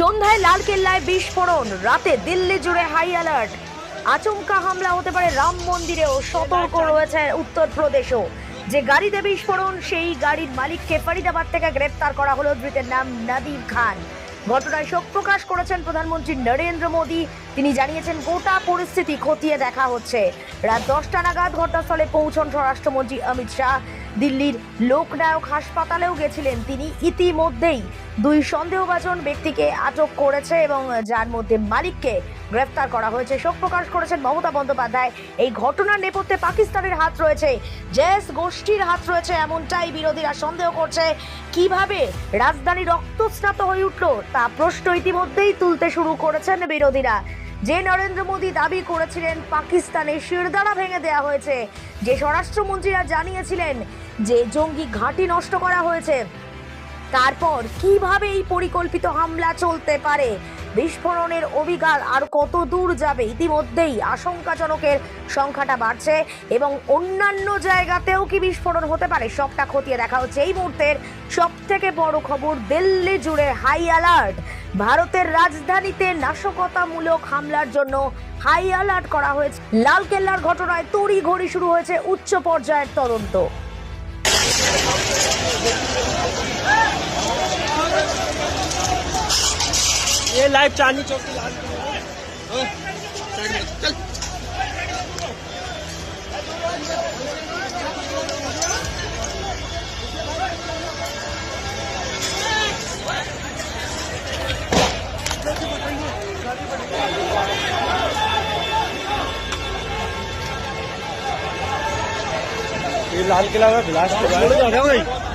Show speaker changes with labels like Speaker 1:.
Speaker 1: সন্ধ্যায় লালকেল্লায় বিস্ফোরণ রাতে দিল্লি জুড়ে হাই অ্যালার্ট আচমকা হামলা হতে পারে রাম মন্দিরেও সতর্ক রয়েছে উত্তরপ্রদেশও। যে গাড়িতে বিস্ফোরণ সেই গাড়ির মালিককে ফরিদাবাদ থেকে গ্রেপ্তার করা হলো ধৃতের নাম নাদিম খান। ঘটনায় শোক প্রকাশ করেছেন প্রধানমন্ত্রী নরেন্দ্র মোদী। তিনি জানিয়েছেন, গোটা পরিস্থিতি খতিয়ে দেখা হচ্ছে। রাত দশটা নাগাদ ঘটনাস্থলে পৌঁছন স্বরাষ্ট্রমন্ত্রী অমিত শাহ। দিল্লির লোকনায়ক হাসপাতালেও গেছিলেন তিনি ইতিমধ্যেই। দুই সন্দেহভাজন ব্যক্তিকে আটক করেছে এবং যার মধ্যে মালিককে গ্রেফতার করা হয়েছে। শোক প্রকাশ করেছেন মমতা বন্দ্যোপাধ্যায়। এই ঘটনার নেপথ্যে পাকিস্তানের হাত রয়েছে। জেস গোষ্ঠীর হাত রয়েছে এমনটাই বিরোধীরা সন্দেহ করছে। কীভাবে রাজধানী রক্তস্নাত হয়ে উঠল তা প্রশ্ন ইতিমধ্যেই তুলতে শুরু করেছেন বিরোধীরা। যে নরেন্দ্র মোদী দাবি করেছিলেন পাকিস্তানের শিরদাঁড়া ভেঙে দেওয়া হয়েছে। যে স্বরাষ্ট্রমন্ত্রীরা জানিয়েছিলেন যে জঙ্গি ঘাঁটি নষ্ট করা হয়েছে। তারপর কীভাবে এই পরিকল্পিত হামলা চলতে পারে? বিস্ফোরণের অভিজ্ঞান আর কত দূর যাবে ইতিমধ্যেই আশঙ্কাজনকের সংখ্যাটা বাড়ছে এবং অন্যান্য জায়গাতেও কি বিস্ফোরণ হতে পারে সবটা খতিয়ে দেখা হচ্ছে। এই মুহূর্তের সব থেকে বড় খবর, দিল্লি জুড়ে হাই অ্যালার্ট ভারতের রাজধানীতে নাশকতামূলক হামলার জন্য হাই অ্যালার্ট করা হয়েছে। লালকেল্লার ঘটনায় তড়ি ঘড়ি শুরু হয়েছে উচ্চ পর্যায়ের তদন্ত।
Speaker 2: ये लाइव चांदी चौक की लाल ये लाल किला में बिलास के भाई।